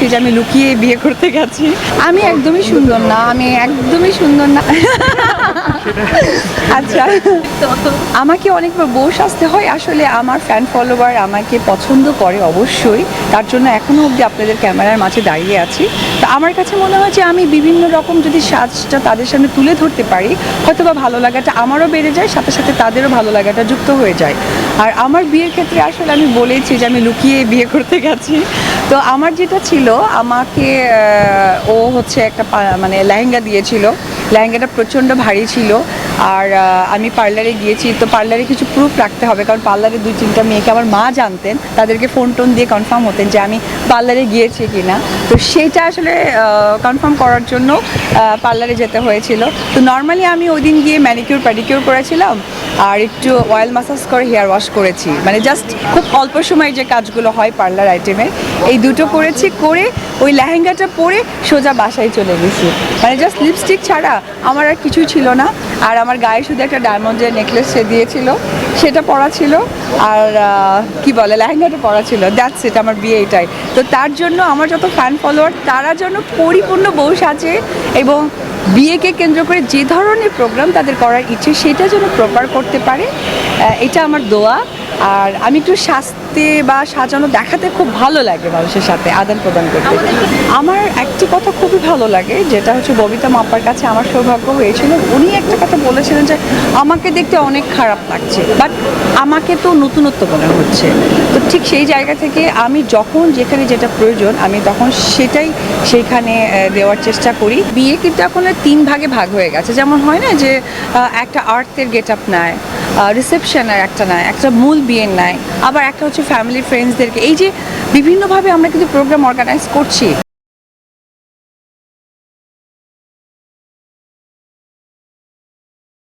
বলেছি যে আমি লুকিয়ে বিয়ে করতে গেছি। আমি একদমই সুন্দর না আমি একদমই সুন্দর না। আচ্ছা। আমাকে অনেকবার বউ সাজতে হয় আসলে আমার ফ্যান ফলোয়ার আমাকে পছন্দ করে অবশ্যই। তার জন্য এখনও অবধি আপনাদের ক্যামেরার মাঝে দাঁড়িয়ে আছি। তো আমার কাছে মনে হয় যে আমি বিভিন্ন রকম যদি সাজটা তাদের সামনে তুলে ধরতে পারি হয়তো বা ভালো লাগাটা আমারও বেড়ে যায় সাথে সাথে তাদেরও ভালো লাগাটা যুক্ত হয়ে যায়। আর আমার বিয়ের ক্ষেত্রে আসলে আমি বলেছি যে আমি লুকিয়ে বিয়ে করতে গেছি। তো আমার যেটা ছিল, আমাকে ও হচ্ছে একটা মানে লেহেঙ্গা দিয়েছিল। লেহেঙ্গাটা প্রচণ্ড ভারী ছিল। আর আমি পার্লারে গিয়েছি, তো পার্লারে কিছু প্রুফ রাখতে হবে, কারণ পার্লারে দুই তিনটা মেয়েকে আমার মা জানতেন, তাদেরকে ফোন টোন দিয়ে কনফার্ম হতেন যে আমি পার্লারে গিয়েছি কিনা। তো সেইটা আসলে কনফার্ম করার জন্য পার্লারে যেতে হয়েছিল। তো নর্মালি আমি ওই দিন গিয়ে ম্যানিকিউর প্যাডিকিউর করেছিলাম, আর একটু অয়েল মাসাজ করে হেয়ার ওয়াশ করেছি। মানে জাস্ট খুব অল্প সময় যে কাজগুলো হয় পার্লার আইটেমে এই দুটো করেছি, করে ওই লেহেঙ্গাটা পরে সোজা বাসায় চলে গেছি। মানে জাস্ট লিপস্টিক ছাড়া আমার আর কিছুই ছিল না। আর আমার গায়ে শুধু একটা ডায়মন্ডের নেকলেস সে দিয়েছিল সেটা পরা ছিল আর কি বলে লেহেঙ্গাটা পরা ছিল। দ্যাটস ইট আমার বিয়ে এটাই। তো তার জন্য আমার যত ফ্যান ফলোয়ার তারা যেন পরিপূর্ণ বউ সাজে এবং বিয়েকে কেন্দ্র করে যে ধরনের প্রোগ্রাম তাদের করার ইচ্ছে সেটা যেন প্রপার করতে পারে এটা আমার দোয়া। আর আমি একটু সাজতে বা সাজানো দেখাতে খুব ভালো লাগে মানুষের সাথে আদান প্রদান করতে আমার একটি কথা খুবই ভালো লাগে, যেটা হচ্ছে ববিতা মাপ্পার কাছে আমার সৌভাগ্য হয়েছিল। উনি একটা কথা বলেছিলেন যে, আমাকে দেখতে অনেক খারাপ লাগছে বাট আমাকে তো নতুনত্ব মনে হচ্ছে। তো ঠিক সেই জায়গা থেকে আমি যখন যেখানে যেটা প্রয়োজন, আমি তখন সেটাই সেইখানে দেওয়ার চেষ্টা করি। বিয়ে কিন্তু এখন তিন ভাগে ভাগ হয়ে গেছে। যেমন হয় না যে একটা আর্থের গেট আপ নেয় রিসেপশনের একটা নেয়, একটা মূল বিয়ের নেয়, আবার একটা হচ্ছে ফ্যামিলি, ফ্রেন্ডসদেরকে। এই যে, বিভিন্নভাবে আমরা কিন্তু প্রোগ্রাম অর্গানাইজ করছি।